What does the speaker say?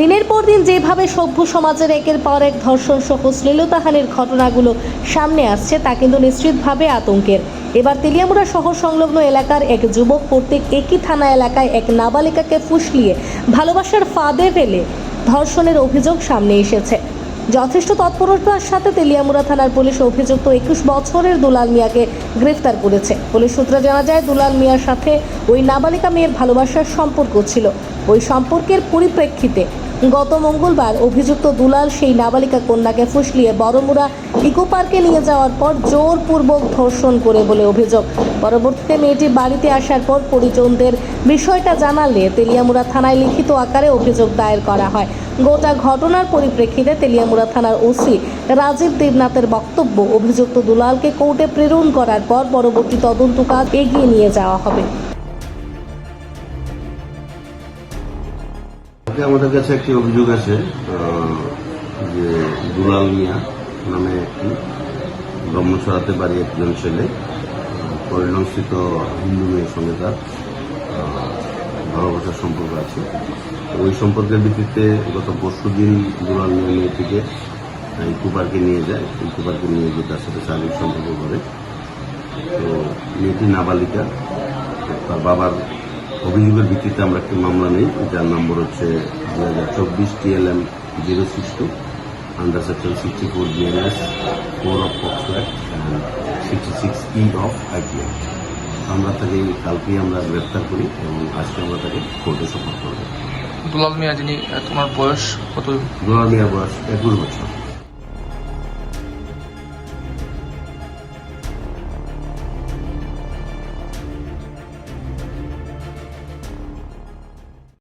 দিনের পর দিন যেভাবে সভ্য সমাজের একের পর এক ধর্ষণ সহ শ্লীলতাহানির ঘটনাগুলো সামনে আসছে, তা কিন্তু নিশ্চিতভাবে আতঙ্কের। এবার তেলিয়ামুড়া শহর সংলগ্ন এলাকার এক যুবক কর্তৃক একই থানা এলাকায় এক নাবালিকাকে ফুসলিয়ে ভালোবাসার ফাঁদে ফেলে ধর্ষণের অভিযোগ সামনে এসেছে। যথেষ্ট তৎপরতার সাথে তেলিয়ামুড়া থানার পুলিশ অভিযুক্ত একুশ বছরের দুলাল মিয়াকে গ্রেফতার করেছে। পুলিশ সূত্রে জানা যায়, দুলাল মিয়ার সাথে ওই নাবালিকা মেয়ের ভালোবাসার সম্পর্ক ছিল। ওই সম্পর্কের পরিপ্রেক্ষিতে গত মঙ্গলবার অভিযুক্ত দুলাল সেই নাবালিকা কন্যাকে ফুসলিয়ে বড়মুড়া ইকো পার্কে নিয়ে যাওয়ার পর জোরপূর্বক ধর্ষণ করে বলে অভিযোগ। পরবর্তীতে মেয়েটি বাড়িতে আসার পর পরিজনদের বিষয়টা জানালে তেলিয়ামুড়া থানায় লিখিত আকারে অভিযোগ দায়ের করা হয়। গোটা ঘটনার পরিপ্রেক্ষিতে তেলিয়ামুড়া থানার ওসি রাজীব দেবনাথের বক্তব্য, অভিযুক্ত দুলালকে কোর্টে প্রেরণ করার পর পরবর্তী তদন্ত কাজ এগিয়ে নিয়ে যাওয়া হবে। আজকে আমাদের কাছে একটি অভিযোগ আছে যে দুলাল মিয়া নামে একটি ব্রহ্মছড়াতে বাড়ি একজন ছেলে পরিণস্থিত হিন্দু মেয়ের সঙ্গে তার ভালোবাসার সম্পর্ক আছে। ওই সম্পর্কের ভিত্তিতে গত পরশু দিন দুলাল মিয়া মেয়েটিকে ইকো পার্কে নিয়ে যায়। ইকো পার্কে নিয়ে গিয়ে তার সাথে শারীরিক সম্পর্ক করে। তো মেয়েটি নাবালিকা, তার বাবার অভিযোগের ভিত্তিতে আমরা একটি মামলা নেই যার নম্বর হচ্ছে দু হাজার চব্বিশ TLM zero six two under section sixty four BNS four of POCSO act sixty six E of IT act আমরা তাকে কালকেই আমরা গ্রেপ্তার করি এবং আজকে আমরা তাকে কোর্টে সফর করব দুলাল মিয়া যিনি তোমার বয়স কত? দুলাল মিয়ার বয়স একুশ বছর।